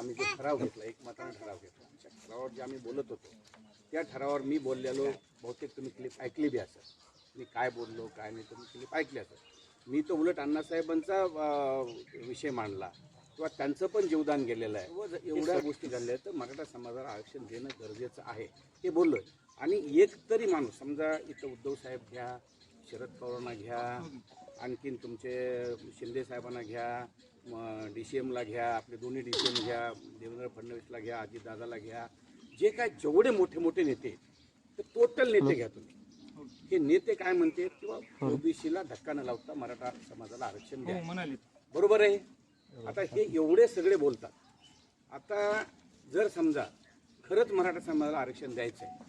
आम्ही जो ठराव घेतला एकमताने ठराव घेतला. त्या ठरावावर जे आम्ही बोलत होतो त्या ठरावावर मी बोललेलो बहुतेक तुम्ही क्लिप ऐकली बी असेल. मी काय बोललो काय नाही तुम्ही क्लिप ऐकली असेल. मी तर उलट अण्णासाहेबांचा विषय मांडला. किंवा त्यांचं पण जीवदान गेलेलं आहे. व जर एवढ्या गोष्टी आहेत. तर मराठा समाजाला आरक्षण देणं गरजेचं आहे. हे बोललोय. आणि एक तरी माणूस समजा इथं उद्धव साहेब घ्या शरद पवारांना घ्या आणखीन तुमचे शिंदे साहेबांना घ्या डी सी एमला घ्या आपले दोन्ही डी सी एम घ्या देवेंद्र फडणवीसला घ्या अजितदादाला घ्या. जे काय जेवढे मोठे मोठे नेते ते टोटल नेते घ्या तुम्ही. हे नेते काय म्हणते किंवा ओबीसीला धक्का न लावता मराठा समाजाला आरक्षण द्या. म्हणाले. बरोबर आहे? आता हे एवढे सगळे बोलतात. आता जर समजा खरंच मराठा समाजाला आरक्षण द्यायचं आहे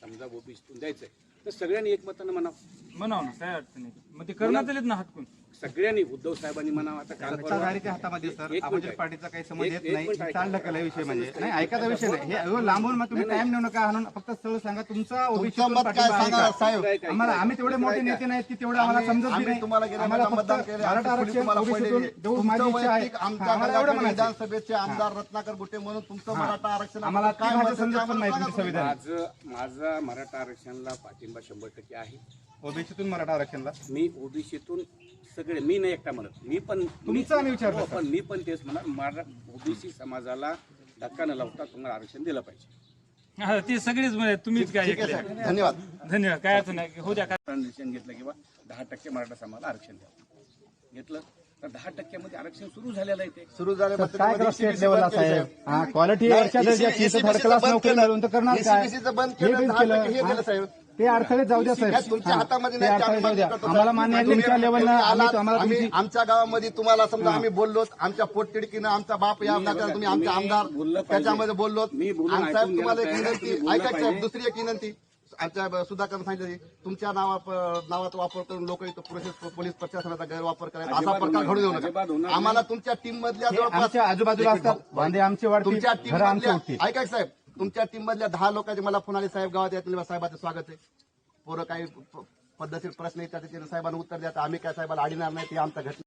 समजा ओबीसीतून द्यायचं आहे तर सगळ्यांनी एकमतानं म्हणावं. म्हणाव ना काय अडचण नाही. मग ते करण्यात आलेत ना हातकून. सगळ्यांनी उद्धव साहेबांनी म्हणावं आता काल परवा- हातामध्ये सर. एक मिनिट. पार्टीचा काही संबंध एक- येत एक नाही मिनिट ऐका. चाल ढकल विषय म्हणजे. नाही ऐकायचा विषय नाही. हे अहो, लांबून मग तुम्ही टाइम नेऊ नका आणून फक्त स्थळ सांगा. तुमचा ओबीसी तुमचं मत काय सांगा साहेब? ऐका, आम्हाला आम्ही तेवढे मोठे. नेते नाहीत की तेवढं आम्हाला आम्ही- समजत बी आम्ही नाही. तुम्हाला गेल्या आम्हाला वेळेला फक्त मतदान केले, मराठा आमची आरक्षण तुम्हाला ओबीसीतून पडलेली. देऊ तुमचं माझी इच्छा आहे. वैयक्तिक आमच्या आम्हाला एवढं गटाचे म्हणायचं विधानसभेचे आमदार रत्नाकर गुटे म्हणून तुमचं मराठा आरक्षण आम्हाला ती काय भाषा मत आहे? ते समजत पण नाही सांगा माझं माझा मराठा आरक्षणाला पाठिंबा शंभर टक्के आहे. ओबीसीतून मराठा आरक्षणला? मी ओबीसीतून सगळे मी नाही एकटा म्हणत. मी पण तुमचं आम्ही विचारलं, हो. पण मी पण तेच म्हणणार माझा ओबीसी समाजाला धक्का न लावता तुम्हाला आरक्षण दिलं पाहिजे. हा, ते सगळेच म्हणे तुम्हीच काय ठीक आहे ऐकले साहेब धन्यवाद. धन्यवाद. काय अडचण नाही. हो द्या काय ट्रान्झॅक्शन घेतलं किंवा दहा टक्के मराठा समाजाला आरक्षण द्यावं. घेतलं? तर दहा टक्क्यामध्ये आरक्षण सुरू झालेलं आहे ते. सुरू झाले काय करा स्टेट लेवलला साहेब. हा क्वालिटी नाही, ECBC चं बंद केलं. करणार काय? ECBC चं बंद हे केलं, बंद दहा केलं. टक्के हे हा. दिलं, साहेब. ते अडथळे जाऊ द्या साहेब तुमच्या हा. हातामध्ये ते नाही, ते अडथळे आम्ही जाऊ द्या मान्य करतो, आम्हाला. मान्य आहे तुम्ही- तुमच्या लेवलला तुम्ही आम्ही आलात, आम्हाला आम्ही तुमची आमच्या गावामध्ये तुम्हाला समजा आम्ही बोललो आमच्या पोटतिडकीनं आमचा बाप या तुम्ही नात्यानं तुम्ही आमचे आमदार बोललं पाहिजे. त्याच्यामध्ये बोललो मी बोलून आणि साहेब ऐकून तुम्हाला एक घ्यायला तयार आहे. विनंती तुम्ही बोललं ऐका साहेब पाहिजे. दुसरी एक विनंती आमच्या सुधाकर सांगितलं तुमच्या नावा नावाचा वापर करून लोक इथं पोलीस पोलीस प्रशासनाचा गैरवापर करायचा असा अजिबात प्रकार घडू देऊ होणार नका नाही. आम्हाला तुमच्या टीम मधल्या हे जवळपास आमच्या आजूबाजूला असतात वांदे आमचे वाढतील तुमच्या टीम घर आमचे मधल्या उठतील ऐका की साहेब तुमच्या टीम मधल्या दहा लोकांचे मला फोन आले साहेब गावात येत साहेबाचं स्वागत आहे. पोरं काही प- पद्धतशीर प्रश्न येतात त्याचे साहेबांना उत्तर द्या आम्ही काय साहेबाला अडणार नाही ते आमचा घटना